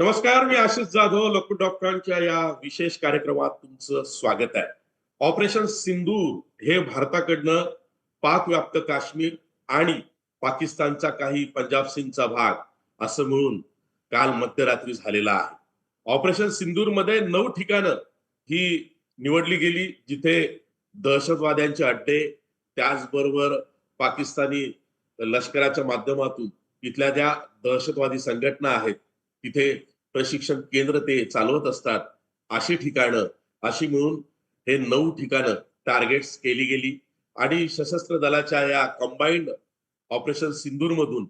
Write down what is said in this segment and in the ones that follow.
नमस्कार मी आशिष जाधव लोकल डॉक्टरांच्या या विशेष कार्यक्रमात तुमचं स्वागत आहे. ऑपरेशन सिंदूर हे भारताकडनं पाक व्याप्त काश्मीर आणि पाकिस्तानचा काही पंजाब सिंगचा भाग असं म्हणून काल मध्यरात्री झालेला आहे. ऑपरेशन सिंदूरमध्ये नऊ ठिकाणं ही निवडली गेली जिथे दहशतवाद्यांचे अड्डे त्याचबरोबर पाकिस्तानी लष्कराच्या माध्यमातून तिथल्या ज्या दहशतवादी संघटना आहेत तिथे प्रशिक्षण केंद्र ते चालवत असतात अशी ठिकाणं अशी मिळून हे नऊ ठिकाणं टार्गेट्स केली गेली. आणि सशस्त्र दलाच्या या कंबाईंड ऑपरेशन सिंदूर मधून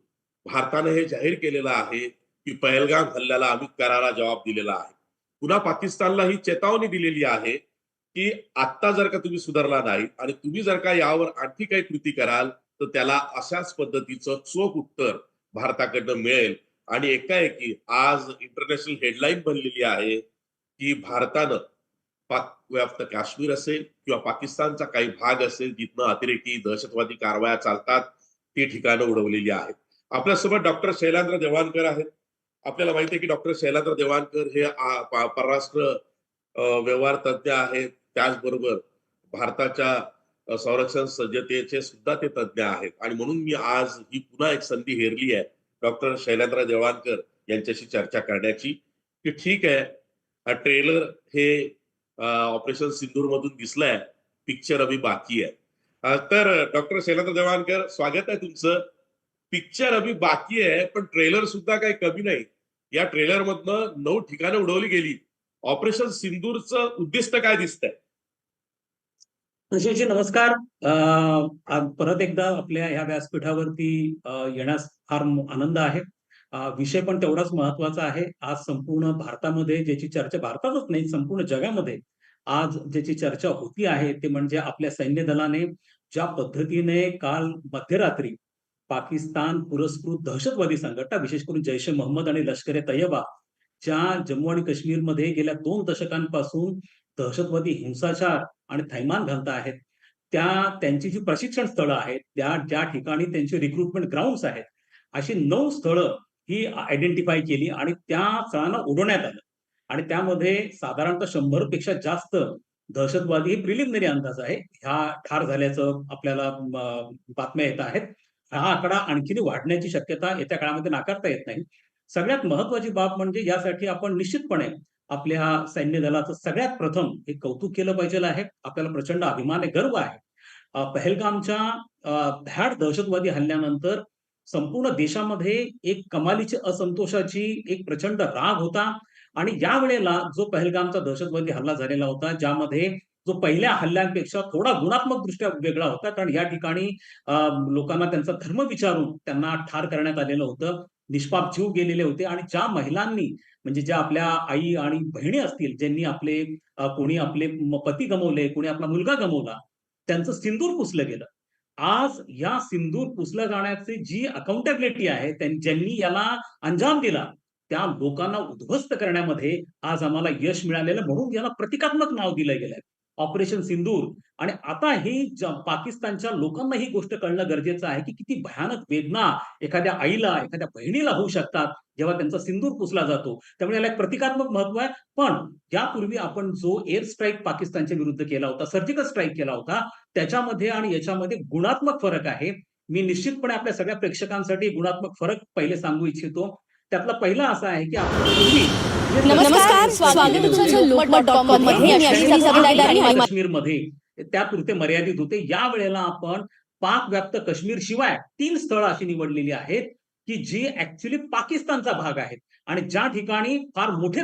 भारतानं हे जाहीर केलेलं आहे की पहलगाम हल्ल्याला आम्ही करारा जबाब दिलेला आहे. पुन्हा पाकिस्तानला ही चेतावणी दिलेली आहे की आत्ता जर का तुम्ही सुधारला नाही आणि तुम्ही जर का यावर आणखी काही कृती कराल तर त्याला अशाच पद्धतीचं चोख उत्तर भारताकडनं मिळेल. आणि एकाएकी आज इंटरनॅशनल हेडलाईन बनलेली आहे की भारतानं पाक व्याप्त काश्मीर असेल किंवा पाकिस्तानचा काही भाग असेल जिथनं अतिरेकी दहशतवादी कारवाया चालतात ती ठिकाणं उडवलेली आहेत. आपल्यासोबत डॉक्टर शैलांद्र देवाणकर आहेत. आपल्याला माहिती आहे की डॉक्टर शैलांद्र देवाणकर हे परराष्ट्र व्यवहार तज्ज्ञ आहेत. त्याचबरोबर भारताच्या संरक्षण सज्जतेचे सुद्धा ते तज्ज्ञ आहेत. आणि म्हणून मी आज ही पुन्हा एक संधी हेरली आहे. डॉक्टर शैलेंद्र देवाणकर यांच्याशी चर्चा करण्याची की ठीक आहे हा ट्रेलर हे ऑपरेशन सिंदूर मधून दिसलाय पिक्चर अभि बाकी आहे. तर डॉक्टर शैलेंद्र देवाणकर स्वागत आहे तुमचं. पिक्चर अभि बाकी आहे पण ट्रेलर सुद्धा काही कमी नाही. या ट्रेलर मधनं नऊ ठिकाणं उडवली गेली. ऑपरेशन सिंदूरचं उद्दिष्ट काय दिसतंय? ऋषीजी नमस्कार. अं, परत एकदा आपल्या ह्या व्यासपीठावरती येण्यास फार आनंद आहे. विषय पण तेवढाच महत्त्वाचा आहे. आज संपूर्ण भारतामध्ये ज्याची चर्चा भारतातच नाही संपूर्ण जगामध्ये आज ज्याची चर्चा होती आहे ते म्हणजे आपल्या सैन्य दलाने ज्या पद्धतीने काल मध्यरात्री पाकिस्तान पुरस्कृत दहशतवादी संघटना विशेष करून जैश ए मोहम्मद आणि लष्कर ए तय्यबा ज्या जम्मू आणि काश्मीरमध्ये गेल्या दोन दशकांपासून दहशतवादी हिंसाचार आणि थैमान घालत आहेत. त्या त्यांची जी प्रशिक्षण स्थळं आहेत त्या ज्या ठिकाणी त्यांचे रिक्रुटमेंट ग्राउंड्स आहेत अशी नऊ स्थळं ही आयडेंटिफाय केली आणि त्या स्थळांना उडवण्यात आलं. आणि त्यामध्ये साधारणतः शंभरपेक्षा जास्त दहशतवादी हे प्रिलिमिनरी अंदाज आहे. ह्या ठार झाल्याचं आपल्याला बातम्या येत आहेत. हा आकडा आणखीन वाढण्याची शक्यता येत्या काळामध्ये नाकारता येत नाही. सगळ्यात महत्वाची बाब म्हणजे यासाठी आपण निश्चितपणे आपल्या सैन्य दलाचं सगळ्यात प्रथम हे कौतुक केलं पाहिजे आहे. आपल्याला प्रचंड अभिमान आहे गर्व आहे. पहलगामच्या भ्याड दहशतवादी हल्ल्यानंतर संपूर्ण देशामध्ये एक कमालीची असंतोषाची एक प्रचंड राग होता. आणि या वेळेला जो पहलगामचा दहशतवादी हल्ला झालेला होता ज्यामध्ये जो पहिल्या हल्ल्यांपेक्षा थोडा गुणात्मक दृष्ट्या वेगळा होता. कारण या ठिकाणी लोकांना त्यांचा धर्म विचारून त्यांना ठार करण्यात आलेलं होतं. निष्पाप जीव गेलेले होते. आणि ज्या महिलांनी म्हणजे ज्या आपल्या आई आणि बहिणी असतील ज्यांनी आपले कोणी आपले पती गमवले कोणी आपला मुलगा गमवला त्यांचं सिंदूर पुसलं गेलं. आज या सिंदूर पुसलं जाण्याची जी अकाउंटेबिलिटी आहे ज्यांनी याला अंजाम दिला त्या लोकांना उद्ध्वस्त करण्यामध्ये आज आम्हाला यश मिळालेलं म्हणून याला प्रतिकात्मक नाव दिलं गेलंय. ऑपरेशन सिंदूर. आणि आता हे पाकिस्तानच्या लोकांना ही गोष्ट कळणं गरजेचं आहे की किती भयानक वेदना एखाद्या आईला एखाद्या बहिणीला होऊ शकतात जेव्हा त्यांचा सिंदूर पुसला जातो. त्यामुळे याला एक प्रतिकात्मक महत्त्व आहे. पण यापूर्वी आपण जो एअर स्ट्राईक पाकिस्तानच्या विरुद्ध केला होता सर्जिकल स्ट्राईक केला होता त्याच्यामध्ये आणि याच्यामध्ये गुणात्मक फरक आहे. मी निश्चितपणे आपल्या सगळ्या प्रेक्षकांसाठी गुणात्मक फरक पहिले सांगू इच्छितो. त्यातला पहिला असा आहे की आपण पूर्वी नमस्कार स्वागत आहे तुमचं लोकमत डॉट कॉममध्ये काश्मीरमध्ये त्यापुरते मर्यादित होते. या वेळेला आपण पाक व्याप्त काश्मीर शिवाय तीन स्थळं अशी निवडलेली आहेत की जी ऍक्च्युली पाकिस्तानचा भाग आहेत. आणि ज्या ठिकाणी फार मोठे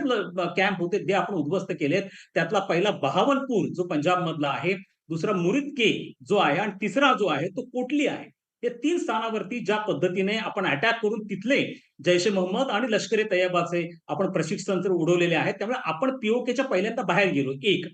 कॅम्प होते ते आपण उद्ध्वस्त केलेत त्यातला पहिला बहावलपूर जो पंजाब मधला आहे दुसरा मुरिदके जो आहे आणि तिसरा जो आहे तो कोटली आहे. हे तीन स्थानावरती ज्या पद्धतीने आपण अटॅक करून तिथले जैश ए मोहम्मद आणि लष्कर ए तय्यबाचे आपण प्रशिक्षण तर उडवलेले आहेत. त्यामुळे आपण पीओकेच्या पहिल्यांदा बाहेर गेलो. एक.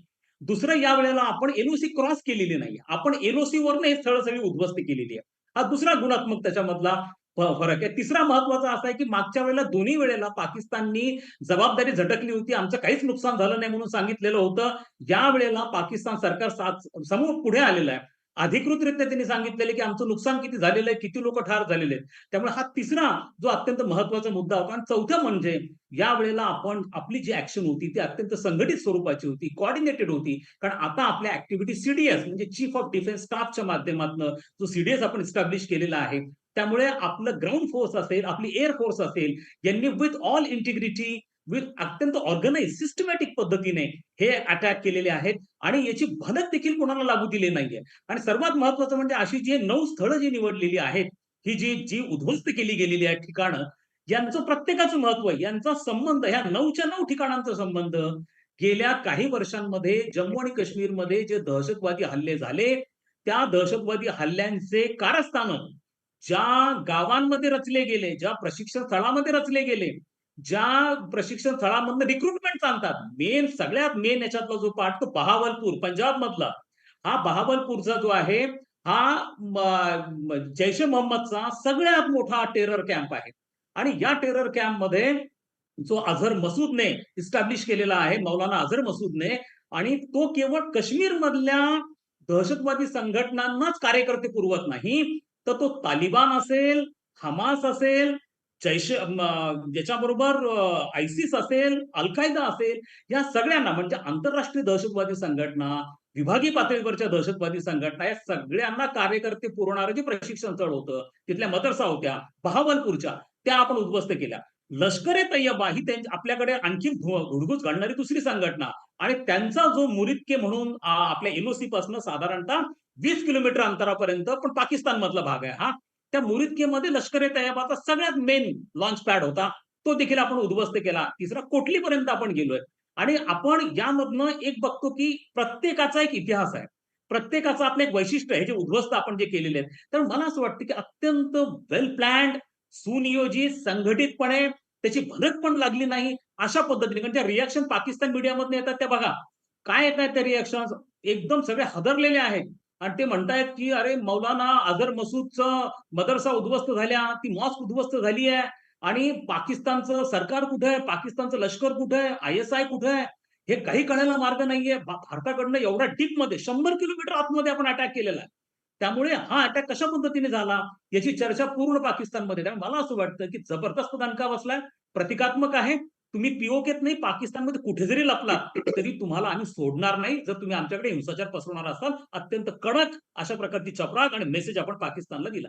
दुसरं या वेळेला आपण एलओसी क्रॉस केलेली नाही. आपण एलओसी वरनं हे स्थळ सगळी उद्ध्वस्त केलेली आहे. हा दुसरा गुणात्मक त्याच्यामधला फरक आहे. तिसरा महत्त्वाचा असा आहे की मागच्या वेळेला दोन्ही वेळेला पाकिस्ताननी जबाबदारी झटकली होती. आमचं काहीच नुकसान झालं नाही म्हणून सांगितलेलं होतं. या वेळेला पाकिस्तान सरकार साथ- समोर पुढे आलेलं आहे. अधिकृतरित्या त्यांनी सांगितलेले की आमचं नुकसान किती झालेलं आहे किती लोक ठार झालेले आहेत. त्यामुळे हा तिसरा जो अत्यंत महत्त्वाचा मुद्दा होता. आणि चौथा म्हणजे या वेळेला आपण आपली जी ऍक्शन होती ती अत्यंत संघटित स्वरूपाची होती कॉर्डिनेटेड होती. कारण आता आपल्या ऍक्टिव्हिटी सीडीएस म्हणजे चीफ ऑफ डिफेन्स स्टाफच्या माध्यमातून जो सीडीएस आपण इस्टॅब्लिश केलेला आहे त्यामुळे आपलं ग्राउंड फोर्स असेल आपली एअर फोर्स असेल यांनी विथ ऑल इंटिग्रिटी अत्यंत ऑर्गनाइज सिस्टमॅटिक पद्धतीने हे अटॅक केलेले आहेत. आणि याची भनक देखील कोणाला लागू दिली नाहीये. आणि सर्वात महत्वाचं म्हणजे अशी जी नऊ स्थळं जी निवडलेली आहेत ही जी जी उद्ध्वस्त केली गेलेली आहेत ठिकाणं यांचं प्रत्येकाचं महत्त्व आहे. यांचा संबंध ह्या नऊच्या नऊ ठिकाणांचा संबंध गेल्या काही वर्षांमध्ये जम्मू आणि काश्मीरमध्ये जे दहशतवादी हल्ले झाले त्या दहशतवादी हल्ल्यांचे कारस्थान ज्या गावांमध्ये रचले गेले ज्या प्रशिक्षण स्थळामध्ये रचले गेले ज्या प्रशिक्षण स्थळामधनं रिक्रुटमेंट आणतात. मेन सगळ्यात मेन याच्यातला जो पार्ट तो बहावलपूर पंजाब मधला हा बहावलपूरचा जो आहे हा जैश ए मोहम्मदचा सगळ्यात मोठा टेरर कॅम्प आहे. आणि या टेरर कॅम्पमध्ये जो अझर मसूदने इस्टॅब्लिश केलेला आहे मौलाना अझर मसूदने आणि तो केवळ काश्मीर मधल्या दहशतवादी संघटनांनाच कार्यकर्ते पुरवत नाही तर तो तालिबान असेल हमास असेल जैश ज्याच्याबरोबर आयसिस असेल अल कायदा असेल या सगळ्यांना म्हणजे आंतरराष्ट्रीय दहशतवादी संघटना विभागीय पातळीवरच्या दहशतवादी संघटना या सगळ्यांना कार्यकर्ते पुरवणारं जे प्रशिक्षण स्थळ होतं तिथल्या मदरसा होत्या बहावलपूरच्या त्या आपण उद्ध्वस्त केल्या. लष्कर ए तय्यबा ही त्यांची आपल्याकडे आणखी घुडघुस घालणारी दुसरी संघटना आणि त्यांचा जो मुरिदके म्हणून आपल्या एनओसी पासून साधारणतः वीस किलोमीटर अंतरापर्यंत पण पाकिस्तान मधला भाग आहे हा. त्या मुरिदकेमध्ये लष्कर ए तय्यबाचा सगळ्यात मेन लॉन्च पॅड होता. तो देखील आपण उद्ध्वस्त केला. तिसरा कोटलीपर्यंत आपण गेलोय. आणि आपण यामधनं एक बघतो की प्रत्येकाचा एक इतिहास आहे. प्रत्येकाचं आपलं एक वैशिष्ट्य आहे. जे उद्ध्वस्त आपण जे केलेले आहेत. तर मला असं वाटतं की अत्यंत वेल प्लॅन्ड सुनियोजित संघटितपणे त्याची भनक पण लागली नाही अशा पद्धतीने. कारण त्या रिॲक्शन पाकिस्तान मीडियामधून येतात त्या बघा. काय येत आहेत त्या रिॲक्शन एकदम सगळे हदरलेले आहेत. आणि ते म्हणतायत की अरे मौलाना अझर मसूदचं मदरसा उद्ध्वस्त झाल्या. ती मॉस्क उद्ध्वस्त झाली आहे. आणि पाकिस्तानचं सरकार कुठे आहे? पाकिस्तानचं लष्कर कुठे आहे? आय एस आय कुठे आहे? हे काही कळायला मार्ग नाहीये. भारताकडनं एवढ्या डीपमध्ये शंभर किलोमीटर आतमध्ये आपण अटॅक केलेला आहे. त्यामुळे हा अटॅक कशा पद्धतीने झाला? याची चर्चा पूर्ण पाकिस्तानमध्ये त्यामुळे मला असं वाटतं की जबरदस्त दणका बसलाय प्रतिकात्मक आहे. तुम्ही पीओकेत नाही पाकिस्तानमध्ये कुठे जरी लपला तरी तुम्हाला आम्ही सोडणार नाही. जर तुम्ही आमच्याकडे हिंसाचार पसरवणार असाल अत्यंत कडक अशा प्रकारची चपराक आणि मेसेज आपण पाकिस्तानला दिला.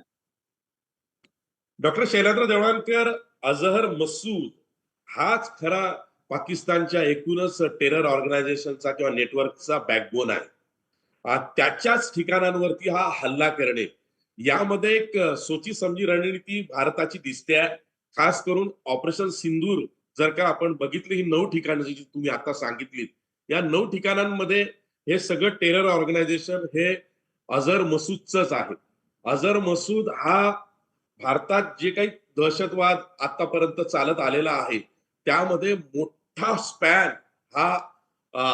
डॉक्टर शैलेंद्र देवळानकर अजहर मसूद हाच खरा पाकिस्तानच्या एकूणच टेरर ऑर्गनायझेशनचा किंवा नेटवर्कचा बॅकबोन आहे. त्याच्याच ठिकाणांवरती हा हल्ला करणे. यामध्ये एक सोची समजी रणनीती भारताची दिसते खास करून ऑपरेशन सिंदूर जर का आपण बघितली ही नऊ ठिकाणं जी तुम्ही आता सांगितली या नऊ ठिकाणांमध्ये हे सगळं टेरर ऑर्गनायझेशन हे अझर मसूदच आहे. अझर मसूद हा भारतात जे काही दहशतवाद आतापर्यंत चालत आलेला आहे त्यामध्ये मोठा स्पॅन हा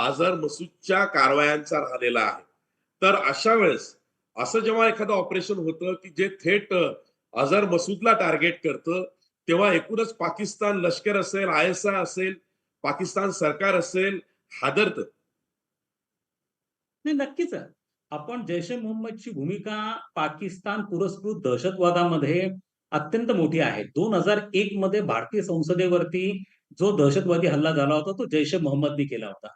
अझर मसूदच्या कारवायांचा राहिलेला आहे. तर अशा वेळेस असं जेव्हा एखादं ऑपरेशन होतं की जे थेट अझर मसूदला टार्गेट करतं तेव्हा एकूणच पाकिस्तान लष्कर असेल आय एस आय असेल पाकिस्तान सरकार असेल हादरत. नाही नक्कीच. आपण जैश ए मोहम्मदची भूमिका पाकिस्तान पुरस्कृत दहशतवादामध्ये अत्यंत मोठी आहे. दोन हजार एक मध्ये भारतीय संसदेवरती जो दहशतवादी हल्ला झाला होता तो जैश ए मोहम्मदने केला होता.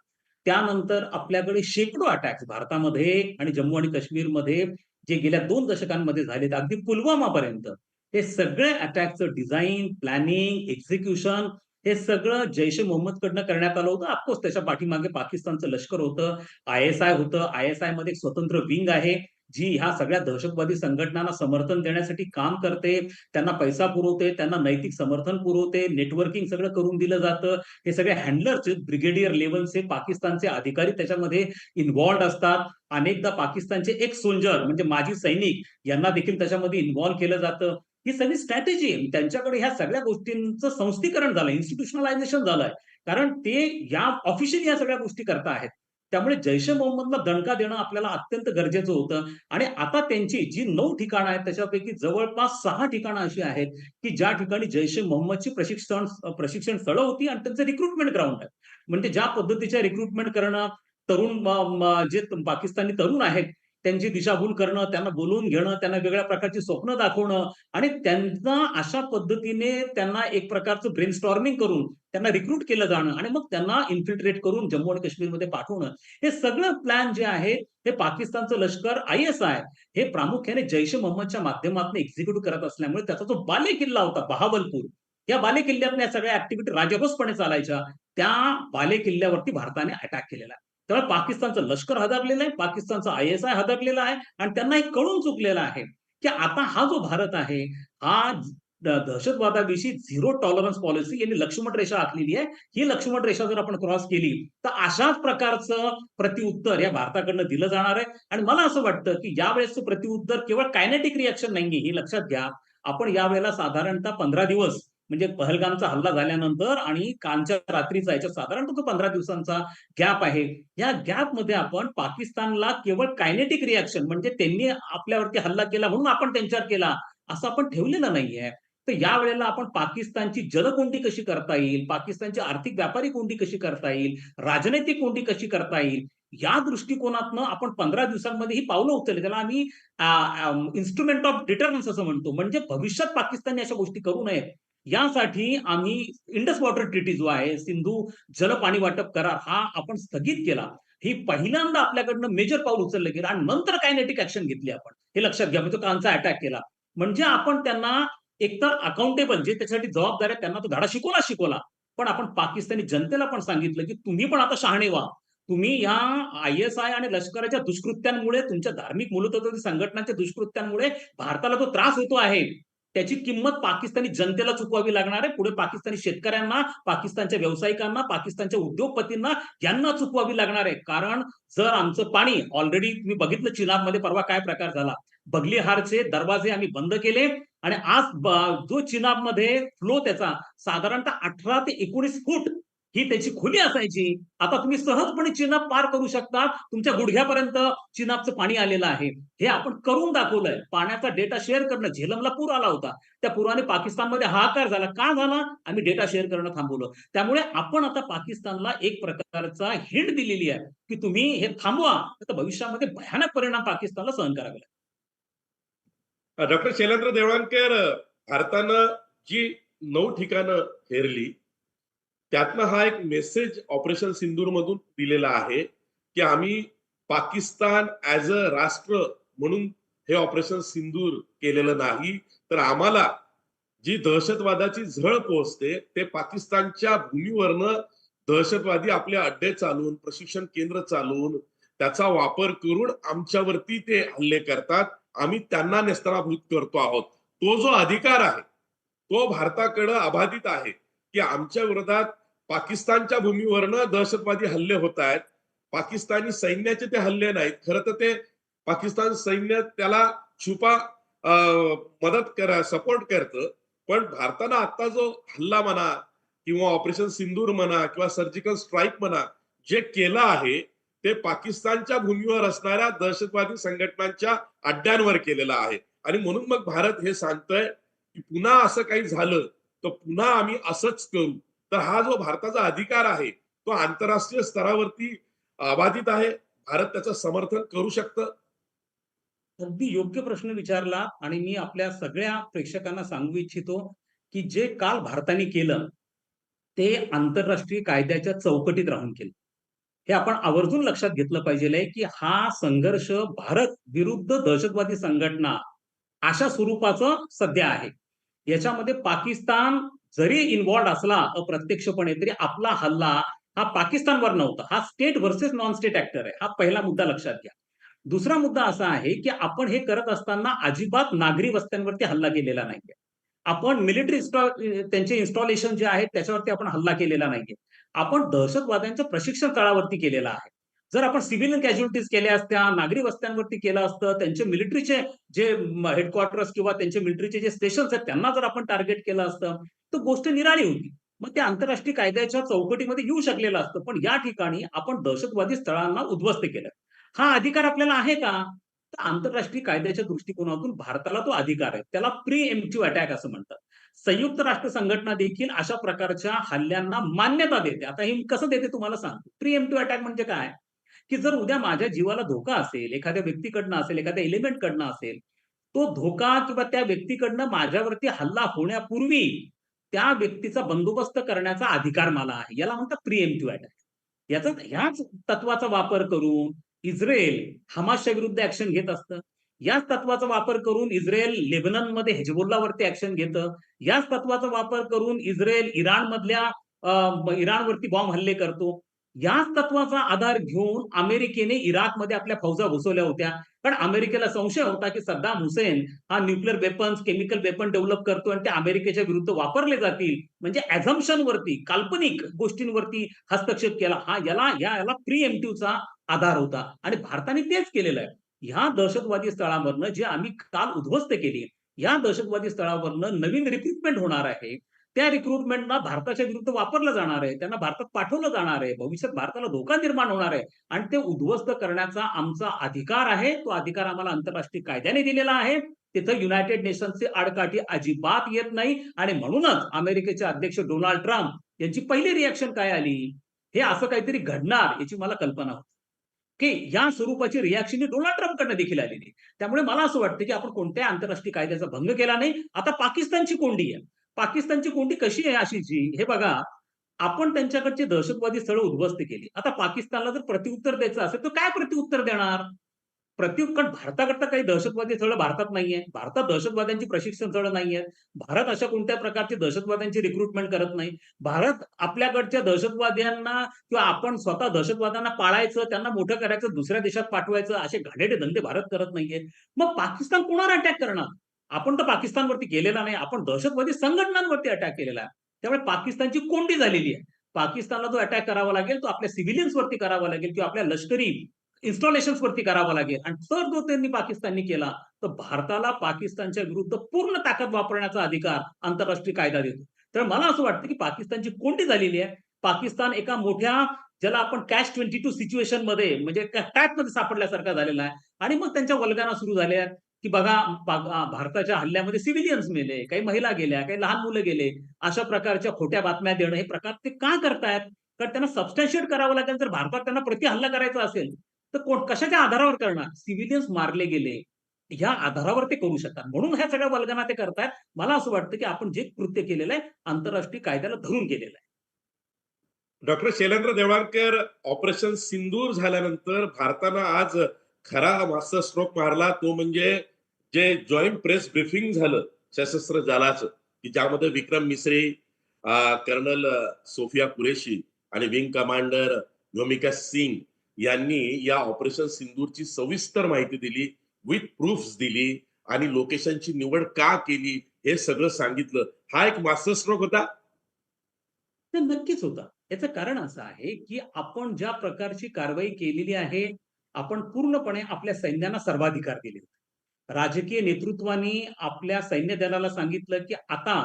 त्यानंतर आपल्याकडे शेकडो अटॅक्स भारतामध्ये आणि जम्मू आणि काश्मीरमध्ये जे गेल्या दोन दशकांमध्ये झालेत अगदी पुलवामापर्यंत. हे सगळे अटॅकचं डिझाईन प्लॅनिंग एक्झिक्युशन हे सगळं जैश ए मोहम्मद कडनं करण्यात आलं होतं. अफकोर्स त्याच्या पाठीमागे पाकिस्तानचं लष्कर होतं आय एस आय होतं. आय एस आयमध्ये एक स्वतंत्र विंग आहे जी ह्या सगळ्या दहशतवादी संघटनांना समर्थन देण्यासाठी काम करते. त्यांना पैसा पुरवते त्यांना नैतिक समर्थन पुरवते नेटवर्किंग सगळं करून दिलं जातं. हे सगळे हँडलरचे ब्रिगेडियर लेवलचे पाकिस्तानचे अधिकारी त्याच्यामध्ये इन्व्हॉल्ड असतात. अनेकदा पाकिस्तानचे एक सोल्जर म्हणजे माजी सैनिक यांना देखील त्याच्यामध्ये इन्व्हॉल्व्ह केलं जातं. ही सगळी स्ट्रॅटेजी आहे. त्यांच्याकडे ह्या सगळ्या गोष्टींचं संस्थीकरण झालं इन्स्टिट्युशनलायझेशन झालंय. कारण ते या ऑफिशियली या सगळ्या गोष्टी करता आहेत. त्यामुळे जैश मोहम्मदला दणका देणं आपल्याला अत्यंत गरजेचं होतं. आणि आता त्यांची जी नऊ ठिकाणं आहेत त्याच्यापैकी जवळपास सहा ठिकाणं अशी आहेत की ज्या ठिकाणी जैश मोहम्मदची प्रशिक्षण प्रशिक्षण स्थळं होती आणि त्यांचं रिक्रुटमेंट ग्राउंड आहे. म्हणजे ज्या पद्धतीच्या रिक्रुटमेंट करणं तरुण जे पाकिस्तानी तरुण आहेत त्यांची दिशाभूल करणं त्यांना बोलवून घेणं त्यांना वेगळ्या प्रकारची स्वप्न दाखवणं आणि त्यांना अशा पद्धतीने त्यांना एक प्रकारचं ब्रेन स्टॉर्मिंग करून त्यांना रिक्रूट केलं जाणं आणि मग त्यांना इन्फिल्ट्रेट करून जम्मू आणि काश्मीरमध्ये पाठवणं. हे सगळं प्लॅन जे आहे हे पाकिस्तानचं लष्कर आय एस आय हे प्रामुख्याने जैश ए मोहम्मदच्या माध्यमातून एक्झिक्युट करत असल्यामुळे त्याचा जो बाले किल्ला होता बहावलपूर या बाले किल्ल्यातल्या सगळ्या ऍक्टिव्हिटी राजरोसपणे चालायच्या त्या बाले किल्ल्यावरती भारताने अटॅक केलेला. आहे त्यामुळे पाकिस्तानचं लष्कर हदरलेलं आहे पाकिस्तानचं आय एस आय हदरलेलं आहे आणि त्यांना एक कळून चुकलेलं आहे की आता हा जो भारत आहे हा दहशतवादाविषयी झिरो टॉलरन्स पॉलिसी यांनी लक्ष्मण रेषा आखलेली आहे. ही लक्ष्मण रेषा जर आपण क्रॉस केली तर अशाच प्रकारचं प्रतिउत्तर या भारताकडनं दिलं जाणार आहे. आणि मला असं वाटतं की यावेळेसचं प्रत्युत्तर केवळ कायनेटिक रिॲक्शन नाहीये हे लक्षात घ्या. आपण यावेळेला साधारणतः पंधरा दिवस म्हणजे पहलगामचा हल्ला झाल्यानंतर आणि कालच्या रात्रीचा याच्या साधारणतः तो पंधरा दिवसांचा गॅप आहे. या गॅपमध्ये आपण पाकिस्तानला केवळ कायनेटिक रिॲक्शन म्हणजे त्यांनी आपल्यावरती हल्ला केला म्हणून आपण त्यांच्यावर केला असं आपण ठेवलेलं नाहीये. तर या वेळेला आपण पाकिस्तानची जलकोंडी कशी करता येईल? पाकिस्तानची आर्थिक व्यापारी कोंडी कशी करता येईल? राजनैतिक कोंडी कशी करता येईल? या दृष्टिकोनातनं आपण पंधरा दिवसांमध्ये ही पावलं उचलली. त्याला आम्ही इन्स्ट्रुमेंट ऑफ डिटर्नन्स असं म्हणतो. म्हणजे भविष्यात पाकिस्तानने अशा गोष्टी करू नयेत. यासाठी आम्ही इंडस वॉटर ट्रिटी जो आहे सिंधू जल पाणी वाटप करार हा आपण स्थगित केला. ही पहिल्यांदा आपल्याकडनं मेजर पाऊल उचललं गेलं आणि नंतर कायनेटिक ऍक्शन घेतली आपण. हे लक्षात घ्या म्हणजे तो अटॅक केला. म्हणजे आपण त्यांना एकतर अकाउंटेबल जे त्याच्यासाठी जबाबदार आहे त्यांना तो धडा शिकवला शिकवला. पण आपण पाकिस्तानी जनतेला पण सांगितलं की तुम्ही पण आता शहाणे व्हा. तुम्ही या आय एस आय आणि लष्कराच्या दुष्कृत्यांमुळे तुमच्या धार्मिक मूलतत्वादी संघटनांच्या दुष्कृत्यांमुळे भारताला जो त्रास होतो आहे. त्याची किंमत पाकिस्तानी जनतेला चुकवावी लागणार आहे. पुढे पाकिस्तानी शेतकऱ्यांना पाकिस्तानच्या व्यावसायिकांना पाकिस्तानच्या उद्योगपतींना यांना चुकवावी लागणार आहे. कारण जर आमचं पाणी ऑलरेडी मी बघितलं चिनाबमध्ये परवा काय प्रकार झाला. बगलीहारचे दरवाजे आम्ही बंद केले आणि आज जो चिनाबमध्ये फ्लो त्याचा साधारणतः अठरा ते एकोणीस फूट ही त्याची खोली असायची. आता तुम्ही सहजपणे चिनाब पार करू शकता. तुमच्या गुडघ्यापर्यंत चिनाबचं पाणी आलेलं आहे. हे आपण करून दाखवलंय. पाण्याचा डेटा शेअर करणं. झेलमला पूर आला होता. त्या पुराने पाकिस्तानमध्ये हाहाकार झाला. का झाला? आम्ही डेटा शेअर करणं थांबवलं. त्यामुळे आपण आता पाकिस्तानला एक प्रकारचा हिंट दिलेली आहे की तुम्ही हे थांबवा. तर भविष्यामध्ये भयानक परिणाम पाकिस्तानला सहन करावे डॉक्टर शैलेंद्र देवळांकर भारतानं जी नऊ ठिकाणं फेरली त्यातनं हा एक मेसेज ऑपरेशन सिंदूर मधून दिलेला आहे की आम्ही पाकिस्तान ऍज अ राष्ट्र म्हणून हे ऑपरेशन सिंदूर केलेलं नाही. तर आम्हाला जी दहशतवादाची झळ पोहोचते ते पाकिस्तानच्या भूमीवरनं दहशतवादी आपले अड्डे चालवून प्रशिक्षण केंद्र चालवून त्याचा वापर करून आमच्यावरती ते हल्ले करतात. आम्ही त्यांना नेस्तनाभूत करतो आहोत. तो जो अधिकार आहे तो भारताकडं अबाधित आहे. की आमच्या विरोधात पाकिस्तानच्या भूमीवरनं दहशतवादी हल्ले होत आहेत. पाकिस्तानी सैन्याचे ते हल्ले नाहीत. खरं तर ते पाकिस्तान सैन्य त्याला छुपा मदत करा सपोर्ट करतं. पण भारतानं आता जो हल्ला म्हणा किंवा ऑपरेशन सिंदूर म्हणा किंवा सर्जिकल स्ट्राईक म्हणा जे केलं आहे ते पाकिस्तानच्या भूमीवर असणाऱ्या दहशतवादी संघटनांच्या अड्ड्यांवर केलेलं आहे. आणि म्हणून मग भारत हे सांगतोय की पुन्हा असं काही झालं तर पुन्हा आम्ही असंच करू. तर हा जो भारताचा अधिकार आहे तो आंतरराष्ट्रीय स्तरावरती अबाधित आहे. भारत त्याचं समर्थन करू शकतं. अगदी योग्य प्रश्न विचारला आणि मी आपल्या सगळ्या प्रेक्षकांना सांगू इच्छितो की जे काल भारताने केलं ते आंतरराष्ट्रीय कायद्याच्या चौकटीत राहून केलं. हे आपण आवर्जून लक्षात घेतलं पाहिजे की हा संघर्ष भारत विरुद्ध दहशतवादी संघटना अशा स्वरूपाचं सध्या आहे. याच्यामध्ये पाकिस्तान जरी इन्व्हॉल्ड असला अप्रत्यक्षपणे तरी आपला हल्ला हा पाकिस्तानवर नव्हता. हा state versus non state actor आहे. हा पहिला मुद्दा लक्षात घ्या. दुसरा मुद्दा असा आहे की आपण हे करत असताना अजिबात नागरी वस्त्यांवरती हल्ला केलेला नाहीये. आपण मिलिटरी त्यांचे इन्स्टॉलेशन जे आहेत त्याच्यावरती आपण हल्ला केलेला नाहीये. आपण दहशतवाद्यांच्या प्रशिक्षण तळावरती केलेला आहे. जर आपण सिव्हिलियन कॅज्युअलिटीज केल्या असत्या नागरी वस्त्यांवरती केलं असतं त्यांचे मिलिटरीचे जे हेडक्वार्टर्स किंवा त्यांचे मिलिटरीचे जे स्टेशन्स आहेत त्यांना जर आपण टार्गेट केलं असतं तर गोष्ट निराळी होती. मग ते आंतरराष्ट्रीय कायद्याच्या चौकटीमध्ये येऊ शकलेलं असतं. पण या ठिकाणी आपण दहशतवादी स्थळांना उद्ध्वस्त केलं. हा अधिकार आपल्याला आहे का? तर आंतरराष्ट्रीय कायद्याच्या दृष्टिकोनातून भारताला तो अधिकार आहे. त्याला प्री एम्प्टिव्ह अटॅक असं म्हणतात. संयुक्त राष्ट्र संघटना देखील अशा प्रकारच्या हल्ल्यांना मान्यता देते. आता हे कसं देते तुम्हाला सांगतो. प्री एम्प्टिव्ह अटॅक म्हणजे काय? की जर उद्या माझ्या जीवाला धोका असेल, एखाद्या व्यक्तीकडनं असेल, एखाद्या एलिमेंटकडनं असेल, तो धोका किंवा त्या व्यक्तीकडनं माझ्यावरती हल्ला होण्यापूर्वी त्या व्यक्तीचा बंदोबस्त करण्याचा अधिकार मला आहे. याला म्हणतात प्रिएम्प्टिव्ह अटॅक. याचा ह्याच तत्वाचा वापर करून इस्रायल हमासच्या विरुद्ध ऍक्शन घेत असतं. याच तत्वाचा वापर करून इस्रायल लेबननमध्ये हिजबुल्लाहवरती ऍक्शन घेतं. याच तत्वाचा वापर करून इस्रायल इराणमधल्या अ, इराणवरती बॉम्ब हल्ले करतो. याच तत्वाचा आधार घेऊन अमेरिकेने इराकमध्ये आपल्या फौजा घुसवल्या होत्या. कारण अमेरिकेला संशय होता, की सद्दाम हुसेन हा nuclear weapons, chemical weapon develop करतो आणि ते अमेरिकेच्या विरुद्ध वापरले जातील. म्हणजे अझम्पशनवरती, काल्पनिक गोष्टींवरती हस्तक्षेप केला. हा याला या याला प्री एमटीचा आधार होता आणि भारताने तेच केलेलं आहे. ह्या दहशतवादी स्थळावरनं जे आम्ही काल उद्ध्वस्त केली, या दहशतवादी स्थळावरनं नवीन रिक्रुटमेंट होणार आहे. त्या रिक्रुटमेंटना भारताच्या विरुद्ध वापरलं जाणार आहे. त्यांना भारतात पाठवलं जाणार आहे. भविष्यात भारताला धोका निर्माण होणार आहे आणि ते उद्ध्वस्त करण्याचा आमचा अधिकार आहे. तो अधिकार आम्हाला आंतरराष्ट्रीय कायद्याने दिलेला आहे. तिथं युनायटेड नेशन्सची आडकाठी अजिबात येत नाही आणि म्हणूनच अमेरिकेचे अध्यक्ष डोनाल्ड ट्रम्प यांची पहिली रिॲक्शन काय आली? हे असं काहीतरी घडणार याची मला कल्पना होती. की या स्वरूपाची रिॲक्शन ही डोनाल्ड ट्रम्पकडनं देखील आलेली आहे. त्यामुळे मला असं वाटतं, की आपण कोणत्याही आंतरराष्ट्रीय कायद्याचा भंग केला नाही. आता पाकिस्तानची कोंडी आहे. पाकिस्तानची कोंडी कशी आहे अशीची? हे बघा, आपण त्यांच्याकडची दहशतवादी स्थळं उद्ध्वस्त केली. आता पाकिस्तानला जर प्रत्युत्तर द्यायचं असेल, तर काय प्रत्युत्तर देणार? प्रत्युत्तर भारताकडता काही दहशतवादी स्थळं भारतात नाहीये. भारतात दहशतवाद्यांची प्रशिक्षण स्थळं नाहीये भारत अशा कोणत्या प्रकारची दहशतवाद्यांची रिक्रुटमेंट करत नाही. भारत आपल्याकडच्या दहशतवाद्यांना किंवा आपण स्वतः दहशतवाद्यांना पाळायचं, त्यांना मोठं करायचं, दुसऱ्या देशात पाठवायचं असे घाडेडे धंदे भारत करत नाहीये. मग पाकिस्तान कोणावर अटॅक करणार? आपण तर पाकिस्तानवरती केलेला नाही. आपण दहशतवादी संघटनांवरती अटॅक केलेला आहे. त्यामुळे पाकिस्तानची कोंडी झालेली आहे. पाकिस्तानला जो अटॅक करावा लागेल, तो आपल्या सिव्हिलियन्सवरती करावा लागेल किंवा आपल्या लष्करी इन्स्टॉलेशन्सवरती करावा लागेल आणि तर जो त्यांनी पाकिस्ताननी केला, तर भारताला पाकिस्तानच्या विरुद्ध पूर्ण ताकद वापरण्याचा अधिकार आंतरराष्ट्रीय कायदा देतो. तर मला असं वाटतं, की पाकिस्तानची कोंडी झालेली आहे. पाकिस्तान एका मोठ्या ज्याला आपण कॅश ट्वेंटी टू सिच्युएशनमध्ये म्हणजे मध्ये सापडल्यासारखा झालेला आहे आणि मग त्यांच्या वलगाना सुरू झाल्या आहेत, की बघा भारताच्या हल्ल्यामध्ये सिव्हिलियन्स मेले, काही महिला गेल्या, काही लहान मुलं गेले. अशा प्रकारच्या खोट्या बातम्या देणं हे प्रकार ते का करतायत? कारण त्यांना सबस्टॅन्शिएट करावं लागेल. जर भारतात त्यांना प्रति हल्ला करायचा असेल, तर कोण कशाच्या आधारावर करणार? सिव्हिलियन्स मारले गेले. ह्या आधारावर ते करू शकतात. म्हणून ह्या सगळ्या वल्गना ते करतायत. मला असं वाटतं, की आपण जे कृत्य केलेलं आहे, आंतरराष्ट्रीय कायद्याला धरून केलेलं आहे. डॉक्टर शैलेंद्र देवळानकर ऑपरेशन सिंदूर झाल्यानंतर भारतानं आज खरा मास्टर स्ट्रोक मारला तो म्हणजे जे जॉईंट प्रेस ब्रिफिंग झालं सशस्त्र दलाचं की ज्यामध्ये विक्रम मिश्री कर्नल सोफिया कुरेशी आणि विंग कमांडर भूमिका सिंग यांनी या ऑपरेशन सिंदूरची सविस्तर माहिती दिली विथ प्रूफ दिली आणि लोकेशनची निवड का केली हे सगळं सांगितलं हा एक मास्टर स्ट्रोक होता नक्कीच होता. याचं कारण असं आहे, की आपण ज्या प्रकारची कारवाई केलेली आहे, आपण पूर्णपणे आपल्या सैन्याला सर्वाधिकार दिले होते. राजकीय नेतृत्वाने आपल्या सैन्य दलाला सांगितलं, की आता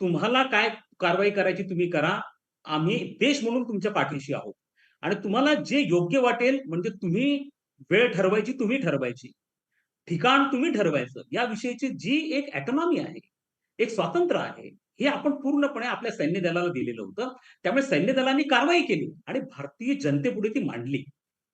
तुम्हाला काय कारवाई करायची तुम्ही करा. आम्ही देश म्हणून तुमच्या पाठीशी आहोत. आणि तुम्हाला जे योग्य वाटेल म्हणजे तुम्ही वेळ ठरवायची तुम्ही ठरवायची. ठिकाण तुम्ही ठरवायचं. याविषयीची जी एक ऑटोनॉमी आहे, एक स्वातंत्र्य आहे, हे आपण पूर्णपणे आपल्या सैन्य दलाला दिलेलं होतं. त्यामुळे सैन्य दलाने कारवाई केली आणि भारतीय जनतेपुढे ती मांडली.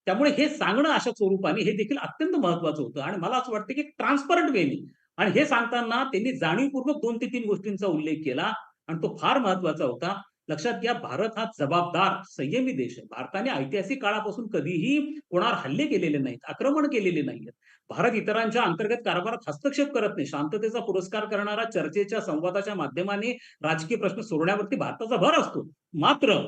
त्यामुळे हे सांगणं अशा स्वरूपाने हे देखील अत्यंत महत्वाचं होतं आणि मला असं वाटतं, की ट्रान्सपरंट वेनी आणि हे सांगताना त्यांनी जाणीवपूर्वक दोन ते तीन गोष्टींचा उल्लेख केला आणि तो फार महत्त्वाचा होता. लक्षात घ्या भारत हा जबाबदार, संयमी देश आहे. भारताने ऐतिहासिक काळापासून कधीही कोणावर हल्ले केलेले नाहीत, आक्रमण केलेले नाहीयेत. भारत इतरांच्या अंतर्गत कारभारात हस्तक्षेप करत नाही. शांततेचा पुरस्कार करणारा चर्चेच्या, संवादाच्या माध्यमाने राजकीय प्रश्न सोडवण्यावरती भारताचा भर असतो. मात्र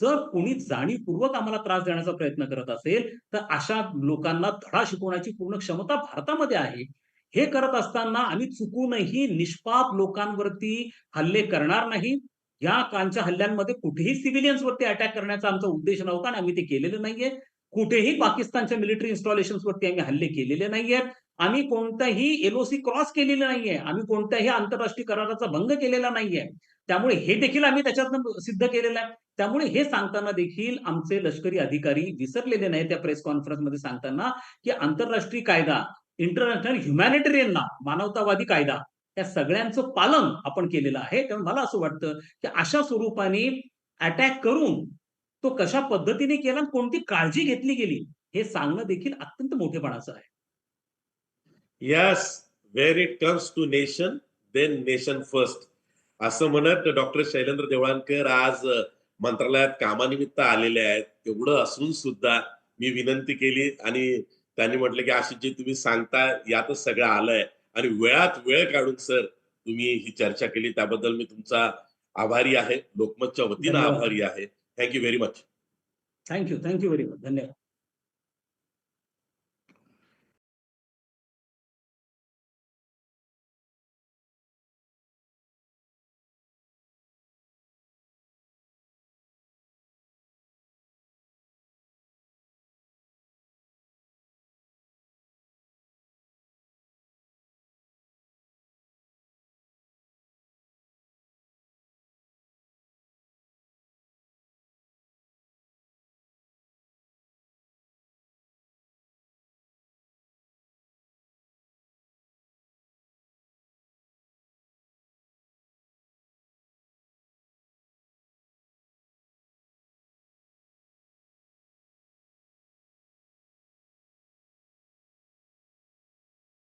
जर कोणी जाणीवपूर्वक आम्हाला त्रास देण्याचा प्रयत्न करत असेल, तर अशा लोकांना धडा शिकवण्याची पूर्ण क्षमता भारतामध्ये आहे. हे करत असताना आम्ही चुकूनही निष्पाप लोकांवरती हल्ले करणार नाही. या कांच्या हल्ल्यांमध्ये कुठेही सिव्हिलियन्सवरती अटॅक करण्याचा आमचा उद्देश नव्हता आणि आम्ही ते केलेलं नाहीये. कुठेही पाकिस्तानच्या मिलिटरी इन्स्टॉलेशन्सवरती आम्ही हल्ले केलेले नाहीयेत. आम्ही कोणताही एलओसी क्रॉस केलेलं नाहीये. आम्ही कोणत्याही आंतरराष्ट्रीय कराराचा भंग केलेला नाहीये. त्यामुळे हे देखील आम्ही त्याच्यातनं सिद्ध केलेलं आहे. त्यामुळे हे सांगताना देखील आमचे लष्करी अधिकारी विसरलेले नाही त्या प्रेस कॉन्फरन्समध्ये सांगताना, की आंतरराष्ट्रीय कायदा, इंटरनॅशनल ह्युमॅनिटेरियन ना मानवतावादी कायदा या सगळ्यांचं पालन आपण केलेलं आहे. त्यामुळे मला असं वाटतं, की अशा स्वरूपाने अटॅक करून तो कशा पद्धतीने केला आणि कोणती काळजी घेतली गेली हे सांगणं देखील अत्यंत मोठेपणाचं आहे yes where it comes to nation then nation first असं म्हणत डॉक्टर शैलेंद्र देवळानकर आज मंत्रालयात कामानिमित्त आलेले आहेत. एवढं असून सुद्धा मी विनंती केली आणि त्यांनी म्हटलं की अशी जे तुम्ही सांगता यातच सगळं आलंय. आणि वेळात वेळ काढून सर तुम्ही ही चर्चा केली. त्याबद्दल मी तुमचा आभारी आहे. लोकमतच्या वतीनं. आभारी आहे. Thank you very much thank you thank you very much धन्यवाद.